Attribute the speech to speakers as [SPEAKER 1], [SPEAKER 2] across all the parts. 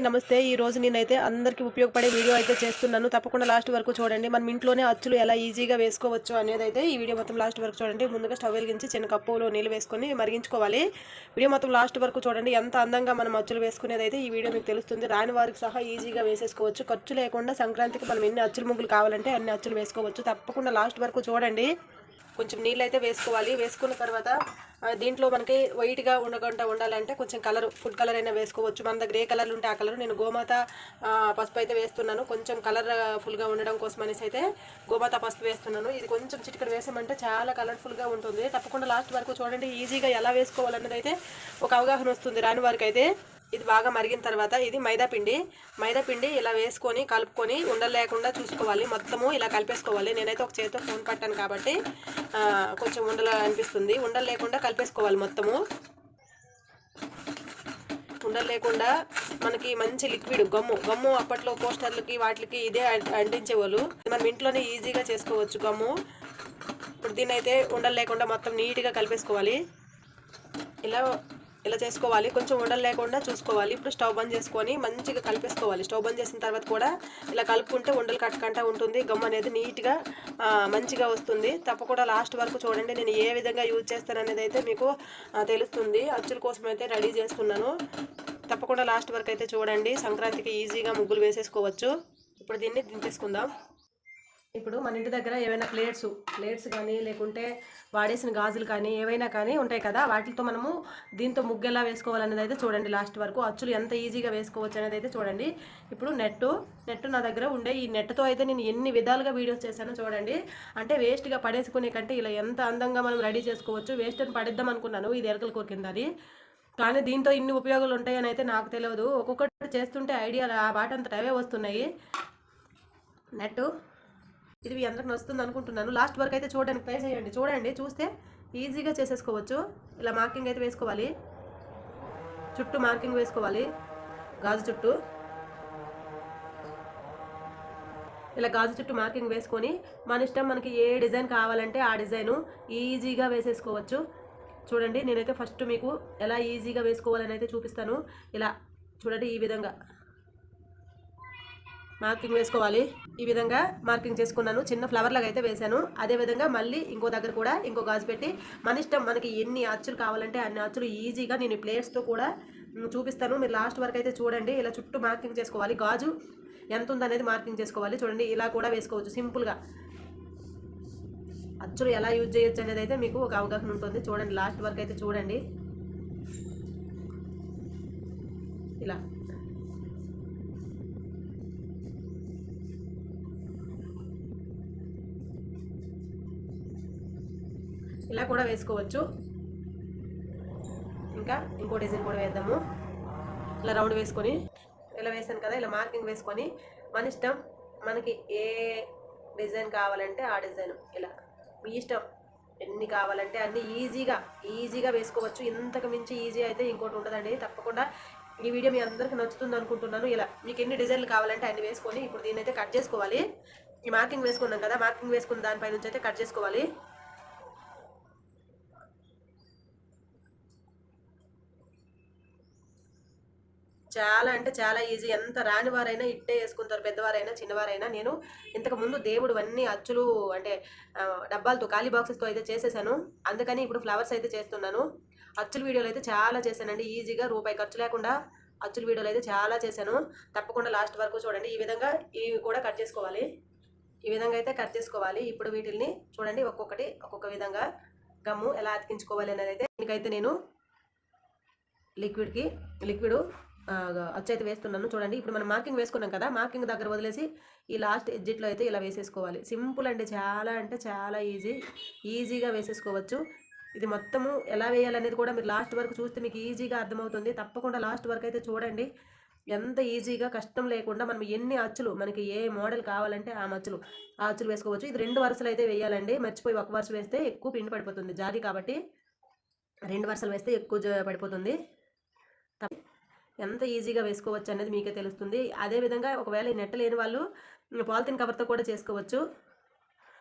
[SPEAKER 1] నమస్తే. ఈ రోజు నేనైతే అందరికీ ఉపయోగపడే వీడియో అయితే చేస్తున్నాను. తప్పకుండా లాస్ట్ వరకు చూడండి. మనం ఇంట్లోనే అచ్చులు ఎలా ఈజీగా వేసుకోవచ్చు అనేది అయితే ఈ వీడియో మొత్తం లాస్ట్ వరకు చూడండి. ముందుగా స్టవ్ వెలిగించి చిన్న కప్పులో నీళ్ళు వేసుకొని మరిగించుకోవాలి. వీడియో మొత్తం లాస్ట్ వరకు చూడండి. ఎంత అందంగా మనం అచ్చులు వేసుకునేది అయితే ఈ వీడియో మీకు తెలుస్తుంది. రాని వారికి సహా ఈజీగా వేసేసుకోవచ్చు. ఖర్చు లేకుండా సంక్రాంతికి మనం ఎన్ని అచ్చులు ముగ్గులు కావాలంటే అన్ని అచ్చులు వేసుకోవచ్చు. తప్పకుండా లాస్ట్ వరకు చూడండి. కొంచెం నీళ్ళు అయితే వేసుకోవాలి. వేసుకున్న తర్వాత దీంట్లో మనకి వైట్గా ఉండకుండా ఉండాలంటే కొంచెం కలర్ ఫుడ్ కలర్ అయినా వేసుకోవచ్చు. మన గ్రే కలర్లు ఉంటే ఆ కలర్ నేను గోమాత పసుపు అయితే వేస్తున్నాను. కొంచెం కలర్ ఫుల్గా ఉండడం కోసం అనేసి అయితే గోమాత పసుపు వేస్తున్నాను. ఇది కొంచెం చిటికడ వేసామంటే చాలా కలర్ఫుల్గా ఉంటుంది. తప్పకుండా లాస్ట్ వరకు చూడండి ఈజీగా ఎలా వేసుకోవాలన్నది అయితే ఒక అవగాహన వస్తుంది రాని వారికి అయితే ఇది బాగా మరిగిన తర్వాత ఇది మైదాపిండి మైదాపిండి ఇలా వేసుకొని కలుపుకొని ఉండలు లేకుండా చూసుకోవాలి. మొత్తము ఇలా కలిపేసుకోవాలి. నేనైతే ఒక చేతితో ఫోన్ పట్టాను కాబట్టి కొంచెం ఉండలు అనిపిస్తుంది. ఉండలు లేకుండా కలిపేసుకోవాలి మొత్తము. ఉండలు లేకుండా మనకి మంచి లిక్విడ్ గమ్ము. గమ్ము అప్పట్లో పోస్టర్లకి వాటికి ఇదే అంటించేవాళ్ళు. మనం ఇంట్లోనే ఈజీగా చేసుకోవచ్చు గమ్ము. ఇప్పుడు దీన్ని అయితే ఉండలు లేకుండా మొత్తం నీట్గా కలిపేసుకోవాలి. ఇలా ఇలా చేసుకోవాలి. కొంచెం ఉండలు లేకుండా చూసుకోవాలి. ఇప్పుడు స్టవ్ బంద్ చేసుకొని మంచిగా కలిపేసుకోవాలి. స్టవ్ బంద్ చేసిన తర్వాత కూడా ఇలా కలుపుకుంటే ఉండలు కట్టకుండా ఉంటుంది. గమ్ అనేది నీట్గా మంచిగా వస్తుంది. తప్పకుండా లాస్ట్ వరకు చూడండి. నేను ఏ విధంగా యూజ్ చేస్తాను అనేది అయితే మీకు తెలుస్తుంది. అచ్చుల కోసం అయితే రెడీ చేస్తున్నాను. తప్పకుండా లాస్ట్ వరకు అయితే చూడండి. సంక్రాంతికి ఈజీగా ముగ్గులు వేసేసుకోవచ్చు. ఇప్పుడు దీన్ని దించేసుకుందాం. ఇప్పుడు మన ఇంటి దగ్గర ఏవైనా ప్లేట్స్ ప్లేట్స్ కానీ లేకుంటే వాడేసిన గాజులు కానీ ఏవైనా కానీ ఉంటాయి కదా వాటితో మనము దీంతో ముగ్గు ఎలా వేసుకోవాలనేది అయితే చూడండి లాస్ట్ వరకు. అచ్చులు ఎంత ఈజీగా వేసుకోవచ్చు అనేది అయితే చూడండి. ఇప్పుడు నెట్ నెట్ నా దగ్గర ఉండే ఈ నెట్తో అయితే నేను ఎన్ని విధాలుగా వీడియోస్ చేశానో చూడండి. అంటే వేస్ట్గా పడేసుకునే కంటే ఇలా ఎంత అందంగా మనం రెడీ చేసుకోవచ్చు వేస్ట్ అని పడేద్దాం అనుకున్నాను ఇది ఎరకల కోరికింది కానీ దీంతో ఇన్ని ఉపయోగాలు ఉంటాయని అయితే నాకు తెలియదు. ఒక్కొక్కటి చేస్తుంటే ఐడియా వాటంతట అవే వస్తున్నాయి. నెట్ ఇది మీ అందరికి నచ్చుతుంది అనుకుంటున్నాను. లాస్ట్ వరకు అయితే చూడడానికి ట్రై చేయండి. చూడండి చూస్తే ఈజీగా చేసేసుకోవచ్చు. ఇలా మార్కింగ్ అయితే వేసుకోవాలి. చుట్టూ మార్కింగ్ వేసుకోవాలి. గాజు చుట్టూ. ఇలా గాజు చుట్టూ మార్కింగ్ వేసుకొని మన ఇష్టం మనకి ఏ డిజైన్ కావాలంటే ఆ డిజైను ఈజీగా వేసేసుకోవచ్చు. చూడండి నేనైతే ఫస్ట్ మీకు ఎలా ఈజీగా వేసుకోవాలని అయితే చూపిస్తాను. ఇలా చూడండి ఈ విధంగా. మార్కింగ్ వేసుకోవాలి. ఈ విధంగా మార్కింగ్ చేసుకున్నాను. చిన్న ఫ్లవర్ లాగా అయితే వేశాను. అదే విధంగా మళ్ళీ ఇంకో దగ్గర కూడా ఇంకో గాజు పెట్టి మన ఇష్టం మనకి ఎన్ని అచ్చులు కావాలంటే అన్ని అచ్చులు ఈజీగా నేను ప్లేట్స్తో కూడా చూపిస్తాను. మీరు లాస్ట్ వరకు అయితే చూడండి. ఇలా చుట్టూ మార్కింగ్ చేసుకోవాలి. గాజు ఎంత ఉందనేది మార్కింగ్ చేసుకోవాలి. చూడండి ఇలా కూడా వేసుకోవచ్చు. సింపుల్గా అచ్చులు ఎలా యూజ్ చేయొచ్చు అనేది అయితే మీకు ఒక అవగాహన ఉంటుంది. చూడండి లాస్ట్ వరకు అయితే చూడండి. ఇలా. ఇలా కూడా వేసుకోవచ్చు. ఇంకా ఇంకో డిజైన్ కూడా వేద్దాము. ఇలా రౌండ్ వేసుకొని ఇలా వేసాను కదా ఇలా మార్కింగ్ వేసుకొని మన ఇష్టం మనకి ఏ డిజైన్ కావాలంటే ఆ డిజైన్ ఇలా. మీ ఇష్టం ఎన్ని కావాలంటే అన్ని ఈజీగా ఈజీగా వేసుకోవచ్చు. ఇంతకు మించి ఈజీ అయితే ఇంకోటి ఉండదండి. తప్పకుండా ఈ వీడియో మీ అందరికీ నచ్చుతుంది అనుకుంటున్నాను. ఇలా మీకు ఎన్ని డిజైన్లు కావాలంటే అన్ని వేసుకొని ఇప్పుడు దీన్ని అయితే కట్ చేసుకోవాలి. ఈ మార్కింగ్ వేసుకున్నాం కదా మార్కింగ్ వేసుకున్న దానిపై నుంచి అయితే కట్ చేసుకోవాలి. చాలా అంటే చాలా ఈజీ ఎంత రాని వారైనా ఇట్టే వేసుకుంటారు. పెద్దవారైనా చిన్నవారైనా. నేను ఇంతకు ముందు దేవుడు అన్ని అచ్చులు అంటే డబ్బాలతో ఖాళీ బాక్సెస్తో అయితే చేసేసాను. అందుకని ఇప్పుడు ఫ్లవర్స్ అయితే చేస్తున్నాను. అచ్చుల వీడియోలు అయితే చాలా చేశానండి. ఈజీగా రూపాయి ఖర్చు లేకుండా అచ్చుల వీడియోలు అయితే చాలా చేశాను. తప్పకుండా లాస్ట్ వరకు చూడండి. ఈ విధంగా ఇవి కూడా కట్ చేసుకోవాలి. ఈ విధంగా అయితే కట్ చేసుకోవాలి. ఇప్పుడు వీటిల్ని చూడండి. ఒక్కొక్కటి ఒక్కొక్క విధంగా గమ్ము ఎలా అతికించుకోవాలి అనేది అయితే దీనికైతే నేను లిక్విడ్కి లిక్విడ్ అచ్చైతే వేస్తున్నాను. చూడండి ఇప్పుడు మనం మార్కింగ్ వేసుకున్నాం కదా మార్కింగ్ దగ్గర వదిలేసి ఈ లాస్ట్ ఎడ్జిట్లో అయితే ఇలా వేసేసుకోవాలి. సింపుల్ అండి చాలా అంటే చాలా ఈజీ ఈజీగా వేసేసుకోవచ్చు. ఇది మొత్తము ఎలా వేయాలనేది కూడా మీరు లాస్ట్ వరకు చూస్తే మీకు ఈజీగా అర్థమవుతుంది. తప్పకుండా లాస్ట్ వరకు అయితే చూడండి ఎంత ఈజీగా కష్టం లేకుండా మనం ఎన్ని అచ్చులు మనకి ఏ మోడల్ కావాలంటే ఆ మచ్చులు ఆ అచ్చులు వేసుకోవచ్చు. ఇది రెండు వరుసలు అయితే వేయాలండి. మర్చిపోయి ఒక వరుస వేస్తే ఎక్కువ పిండి పడిపోతుంది. జారీ కాబట్టి రెండు వరుసలు వేస్తే ఎక్కువ పడిపోతుంది. తప్ప- ఎంత ఈజీగా వేసుకోవచ్చు అనేది మీకే తెలుస్తుంది. అదేవిధంగా ఒకవేళ ఈ నెట్ లేని వాళ్ళు పాలిథిన్ కవర్తో కూడా చేసుకోవచ్చు.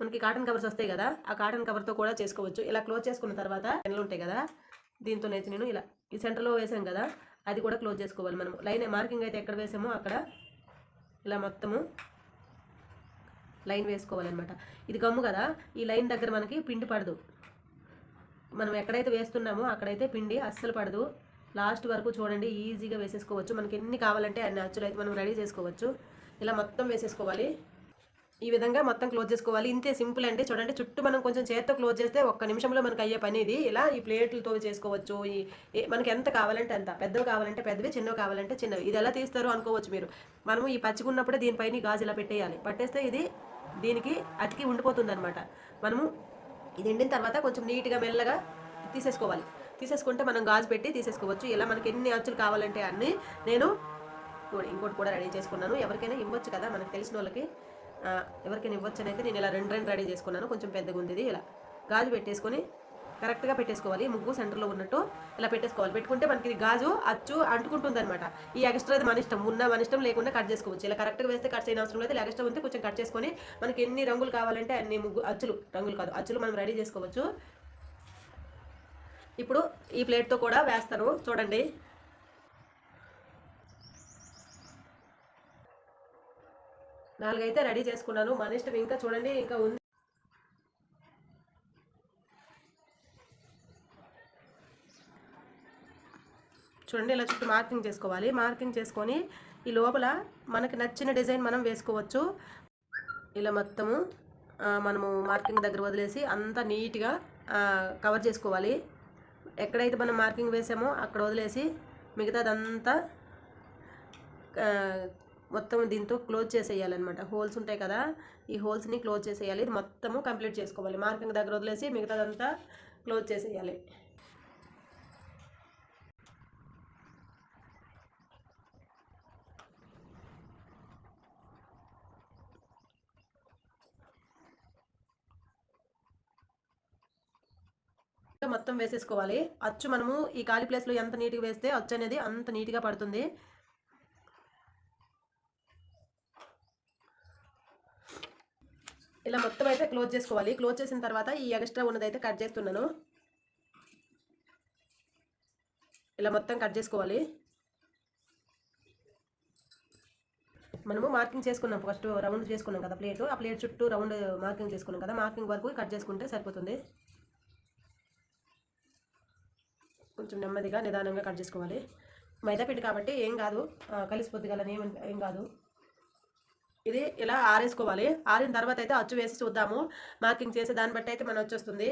[SPEAKER 1] మనకి కాటన్ కవర్స్ వస్తాయి కదా ఆ కాటన్ కవర్తో కూడా చేసుకోవచ్చు. ఇలా క్లోజ్ చేసుకున్న తర్వాత పెన్నులు ఉంటాయి కదా దీంతోనైతే నేను ఇలా ఈ సెంటర్లో వేసాను కదా అది కూడా క్లోజ్ చేసుకోవాలి మనం లైన్ మార్కింగ్ అయితే ఎక్కడ వేసామో అక్కడ ఇలా మొత్తము లైన్ వేసుకోవాలన్నమాట. ఇది గమ్ము కదా ఈ లైన్ దగ్గర మనకి పిండి పడదు. మనం ఎక్కడైతే వేస్తున్నామో అక్కడైతే పిండి అస్సలు పడదు. లాస్ట్ వరకు చూడండి ఈజీగా వేసేసుకోవచ్చు. మనకి ఎన్ని కావాలంటే అన్ని అచ్చులు అయితే మనం రెడీ చేసుకోవచ్చు. ఇలా మొత్తం వేసేసుకోవాలి. ఈ విధంగా మొత్తం క్లోజ్ చేసుకోవాలి. ఇంతే సింపుల్ అంటే చూడండి చుట్టూ మనం కొంచెం చేత్తో క్లోజ్ చేస్తే ఒక్క నిమిషంలో మనకి అయ్యే పని ఇది. ఇలా ఈ ప్లేట్లతో చేసుకోవచ్చు. ఈ ఏ- మనకి ఎంత కావాలంటే అంత. పెద్దవి కావాలంటే పెద్దవి చిన్నవి కావాలంటే చిన్నవి. ఇది ఎలా తీస్తారో అనుకోవచ్చు మీరు. మనము ఈ పచ్చిగున్నప్పుడే దీనిపైన గాజు ఇలా పెట్టేయాలి. పట్టేస్తే ఇది దీనికి అతికి ఉండిపోతుంది అనమాట మనము ఇది ఎండిన తర్వాత కొంచెం నీట్గా మెల్లగా తీసేసుకోవాలి. తీసేసుకుంటే మనం గాజు పెట్టి తీసేసుకోవచ్చు. ఇలా మనకి ఎన్ని అచ్చులు కావాలంటే అన్ని నేను ఇంకోటి కూడా రెడీ చేసుకున్నాను. ఎవరికైనా ఇవ్వచ్చు కదా? మనకు తెలిసిన వాళ్ళకి ఎవరికైనా ఇవ్వచ్చు అని అయితే నేను ఇలా రెండు రెండు రెడీ చేసుకున్నాను. కొంచెం పెద్దగా ఉంది ఇది. ఇలా గాజు పెట్టేసుకొని కరెక్ట్గా పెట్టేసుకోవాలి. ముగ్గు సెంటర్లో ఉన్నట్టు ఇలా పెట్టేసుకోవాలి. పెట్టుకుంటే మనకి ఇది గాజు అచ్చు అంటుకుంటుంది అనమాట ఈ ఎక్స్ట్రాది మన ఇష్టం. ఉన్న మన ఇష్టం లేకుండా కట్ చేసుకోవచ్చు. ఇలా కరెక్ట్గా వేస్తే కట్ చేయని అవసరం లేదు. ఇలా ఎక్స్ట్రా ఉంటే కొంచెం కట్ చేసుకొని మనకి ఎన్ని రంగులు కావాలంటే అన్ని ముగ్గు అచ్చులు రంగులు కాదు. అచ్చులు మనం రెడీ చేసుకోవచ్చు. ఇప్పుడు ఈ ప్లేట్తో కూడా వేస్తాను. చూడండి. నాలుగైతే రెడీ చేసుకున్నాను. మన ఇష్టం ఇంకా చూడండి ఇంకా ఉంది. చూడండి ఇలా చుట్టూ మార్కింగ్ చేసుకోవాలి. మార్కింగ్ చేసుకొని ఈ లోపల మనకి నచ్చిన డిజైన్ మనం వేసుకోవచ్చు. ఇలా మొత్తము మనము మార్కింగ్ దగ్గర వదిలేసి అంతా నీట్గా కవర్ చేసుకోవాలి. ఎక్కడైతే మనం మార్కింగ్ వేసామో అక్కడ వదిలేసి మిగతాదంతా మొత్తం దీంతో క్లోజ్ చేసేయాలన్నమాట. హోల్స్ ఉంటాయి కదా ఈ హోల్స్ని క్లోజ్ చేసేయాలి. ఇది మొత్తము కంప్లీట్ చేసుకోవాలి. మార్కింగ్ దగ్గర వదిలేసి మిగతాదంతా క్లోజ్ చేసేయాలి. మొత్తం వేసేసుకోవాలి. అచ్చు మనము ఈ ఖాళీ ప్లేస్లో ఎంత నీట్గా వేస్తే అచ్చు అనేది అంత నీట్గా పడుతుంది. ఇలా మొత్తం అయితే క్లోజ్ చేసుకోవాలి. క్లోజ్ చేసిన తర్వాత ఈ ఎక్స్ట్రా ఉన్నదైతే కట్ చేస్తున్నాను. ఇలా మొత్తం కట్ చేసుకోవాలి. మనము మార్కింగ్ చేసుకున్నాం. ఫస్ట్ రౌండ్ చేసుకున్నాం కదా ప్లేట్ ఆ ప్లేట్ చుట్టూ రౌండ్ మార్కింగ్ చేసుకున్నాం కదా. మార్కింగ్ వరకు కట్ చేసుకుంటే సరిపోతుంది. కొంచెం నెమ్మదిగా నిదానంగా కట్ చేసుకోవాలి. మైదా పిండి కాబట్టి ఏం కాదు. కలిసిపోద్ది కదా ఏం ఏం కాదు. ఇది ఇలా ఆరేసుకోవాలి. ఆరిన తర్వాత అయితే అచ్చు వేసి చూద్దాము. మార్కింగ్ చేసి దాన్ని బట్టి అయితే మనం వచ్చేస్తుంది.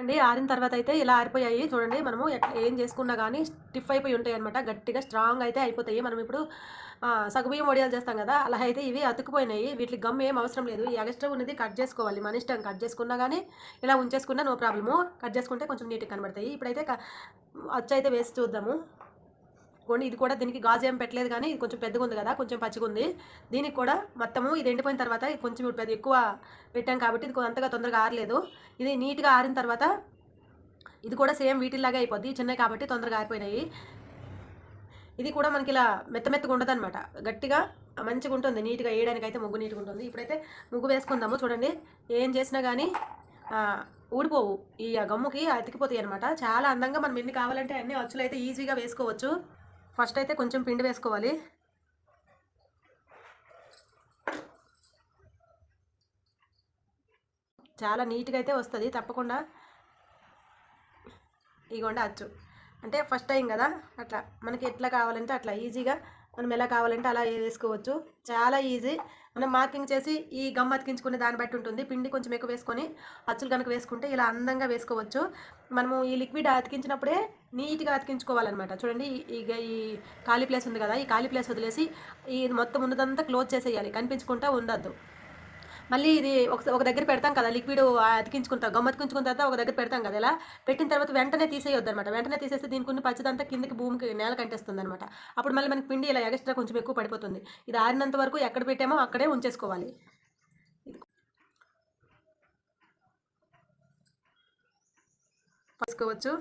[SPEAKER 1] అండి. ఆరిన తర్వాత అయితే ఇలా ఆరిపోయాయి. చూడండి మనము ఏం చేసుకున్నా కానీ స్టిఫ్ అయిపోయి ఉంటాయి అనమాట గట్టిగా స్ట్రాంగ్ అయితే అయిపోతాయి. మనం ఇప్పుడు ఆ, వడియాలు చేస్తాం కదా అలా అయితే ఇవి అతుక్కుపోయినాయి. వీటికి గమ్ ఏం అవసరం లేదు. ఈ ఎక్స్ట్రా ఉన్నది కట్ చేసుకోవాలి. మన ఇష్టం కట్ చేసుకున్నా కానీ ఇలా ఉంచేసుకున్నా నో ప్రాబ్లము. కట్ చేసుకుంటే కొంచెం నీట్గా కనబడతాయి. ఇప్పుడైతే క- అయితే వేసి చూద్దాము. కొన్ని ఇది కూడా దీనికి గాజు ఏం పెట్టలేదు కానీ ఇది కొంచెం పెద్దగా ఉంది కదా కొంచెం పచ్చిగా ఉంది. దీనికి కూడా మొత్తము ఇది ఎండిపోయిన తర్వాత కొంచెం పెద్ద ఎక్కువ పెట్టాం కాబట్టి ఇది అంతగా తొందరగా ఆరలేదు. ఇది నీట్గా ఆరిన తర్వాత ఇది కూడా సేమ్ వీటిలాగా అయిపోద్ది. చిన్నవి కాబట్టి తొందరగా ఆరిపోయినాయి. ఇది కూడా మనకి ఇలా మెత్త మెత్తగా ఉండదు అనమాట గట్టిగా మంచిగా ఉంటుంది. నీట్గా వేయడానికి అయితే ముగ్గు నీట్గా ఉంటుంది. ఇప్పుడైతే ముగ్గు వేసుకుందాము. చూడండి ఏం చేసినా కానీ ఊడిపోవు. ఈ గమ్ముకి అతికిపోతాయి అనమాట చాలా అందంగా మనం ఎన్ని కావాలంటే అన్ని అచ్చులు అయితే ఈజీగా వేసుకోవచ్చు. ఫస్ట్ అయితే కొంచెం పిండి వేసుకోవాలి. చాలా నీట్గా అయితే వస్తుంది తప్పకుండా. ఇగోండి అచ్చు. అంటే ఫస్ట్ టైం కదా అట్లా. మనకి ఎట్లా కావాలంటే అట్లా ఈజీగా మనం ఎలా కావాలంటే అలా వేసుకోవచ్చు. చాలా ఈజీ. మనం మార్కింగ్ చేసి ఈ గమ్ అతికించుకునే దాన్ని బట్టి ఉంటుంది. పిండి కొంచెం ఎక్కువ వేసుకొని అచ్చులు కనుక వేసుకుంటే ఇలా అందంగా వేసుకోవచ్చు. మనము ఈ లిక్విడ్ అతికించినప్పుడే నీట్గా అతికించుకోవాలన్నమాట. చూడండి ఈ- ఈ ఈ ఖాళీ ప్లేస్ ఉంది కదా ఈ ఖాళీ ప్లేస్ వదిలేసి ఈ మొత్తం ఉన్నదంతా క్లోజ్ చేసేయాలి. కనిపించుకుంటా ఉండద్దు. మళ్ళీ ఇది ఒక ఒక దగ్గర పెడతాం కదా లిక్విడ్ అతికించుకుంటాం గమ్ అతికించుకున్న తర్వాత ఒక దగ్గర పెడతాం కదా ఇలా పెట్టిన తర్వాత వెంటనే తీసేయొద్దు అనమాట వెంటనే తీసేస్తే దీనికి ఉన్న పచ్చదంతా కిందకి భూమికి నేల కంటేస్తుంది అనమాట అప్పుడు మళ్ళీ మనకి పిండి ఇలా ఎక్స్ట్రా కొంచెం ఎక్కువ పడిపోతుంది. ఇది ఆరినంత వరకు ఎక్కడ పెట్టామో అక్కడే ఉంచేసుకోవాలి. పసుకోవచ్చు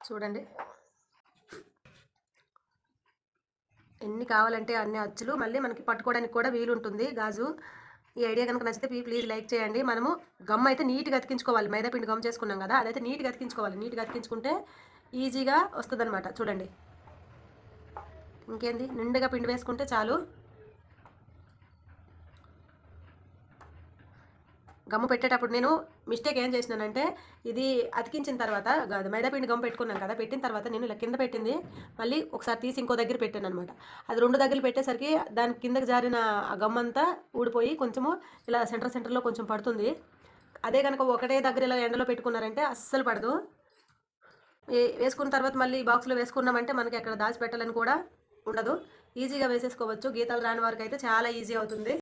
[SPEAKER 1] చూడండి ఎన్ని కావాలంటే అన్ని అచ్చులు. మళ్ళీ మనకి పట్టుకోవడానికి కూడా వీలు ఉంటుంది గాజు ఈ ఐడియా కనుక నచ్చితే ప్లీజ్ లైక్ చేయండి. మనము గమ్ అయితే నీట్గా అతికించుకోవాలి. మైదా పిండి గమ్ చేసుకున్నాం కదా అదైతే నీట్గా అతికించుకోవాలి. నీట్గా అతికించుకుంటే ఈజీగా వస్తుంది చూడండి. ఇంకేంది? నిండుగా పిండి వేసుకుంటే చాలు. గమ్ము పెట్టేటప్పుడు నేను మిస్టేక్ ఏం చేసినానంటే ఇది అతికించిన తర్వాత మైదాపిండి గమ్ము పెట్టుకున్నాను కదా పెట్టిన తర్వాత నేను ఇలా కింద పెట్టింది మళ్ళీ ఒకసారి తీసి ఇంకో దగ్గర పెట్టాను అనమాట అది రెండు దగ్గర పెట్టేసరికి దాని కిందకి జారిన ఆ గమ్మంతా ఊడిపోయి కొంచెము ఇలా సెంటర్ సెంటర్లో కొంచెం పడుతుంది. అదే కనుక ఒకటే దగ్గర ఇలా ఎండలో పెట్టుకున్నారంటే అస్సలు పడదు. వేసుకున్న తర్వాత మళ్ళీ బాక్స్లో వేసుకున్నామంటే మనకి అక్కడ దాచిపెట్టాలని కూడా ఉండదు. ఈజీగా వేసేసుకోవచ్చు. గీతాలు రాని వారికి అయితే చాలా ఈజీ అవుతుంది.